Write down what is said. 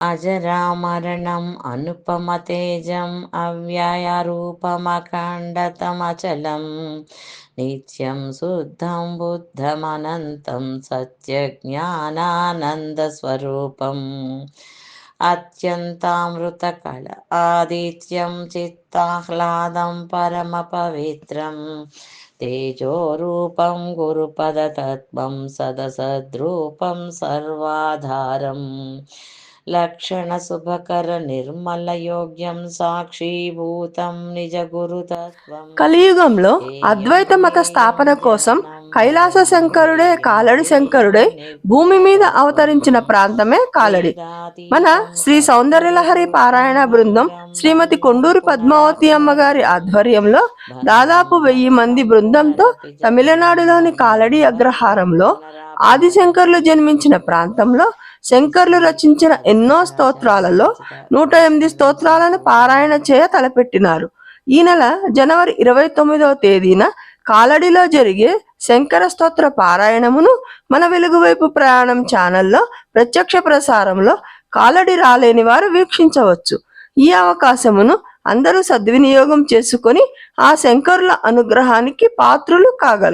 అజరామరణం అనుపమతేజం అవ్యయరూపమఖండతమచలం నిత్యం శుద్ధం బుద్ధమనంతం సత్యజ్ఞానానందస్వరూపం అత్యంతామృతకళ ఆదిత్యం చిత్తాహ్లాదం పరమపవిత్రం తేజోరూపం గురుపదతత్వం సదసద్రూపం సర్వాధారం. లక్షణశుభకర నిర్మలయోగ్యం సాక్షీభూతం నిజ గురుతత్వం కలియుగంలో అద్వైత మత స్థాపన కోసం కైలాస శంకరుడే కాలడి శంకరుడే భూమి మీద అవతరించిన ప్రాంతమే కాలడి. మన శ్రీ సౌందర్యలహరి పారాయణ బృందం శ్రీమతి కొండూరి పద్మావతి అమ్మగారి ఆధ్వర్యంలో దాదాపు వెయ్యి మంది బృందంతో తమిళనాడులోని కాలడి అగ్రహారంలో ఆదిశంకర్లు జన్మించిన ప్రాంతంలో శంకర్లు రచించిన ఎన్నో స్తోత్రాలలో నూట ఎనిమిది స్తోత్రాలను పారాయణ చేయ తలపెట్టినారు. ఈ నెల జనవరి ఇరవై తొమ్మిదవ తేదీన కాలడిలో జరిగే శంకర స్తోత్ర పారాయణమును మన వెలుగువైపు ప్రయాణం ఛానల్లో ప్రత్యక్ష ప్రసారంలో కాలడి రాలేని వారు వీక్షించవచ్చు. ఈ అవకాశమును అందరూ సద్వినియోగం చేసుకొని ఆ శంకరుల అనుగ్రహానికి పాత్రులు కాగలరు.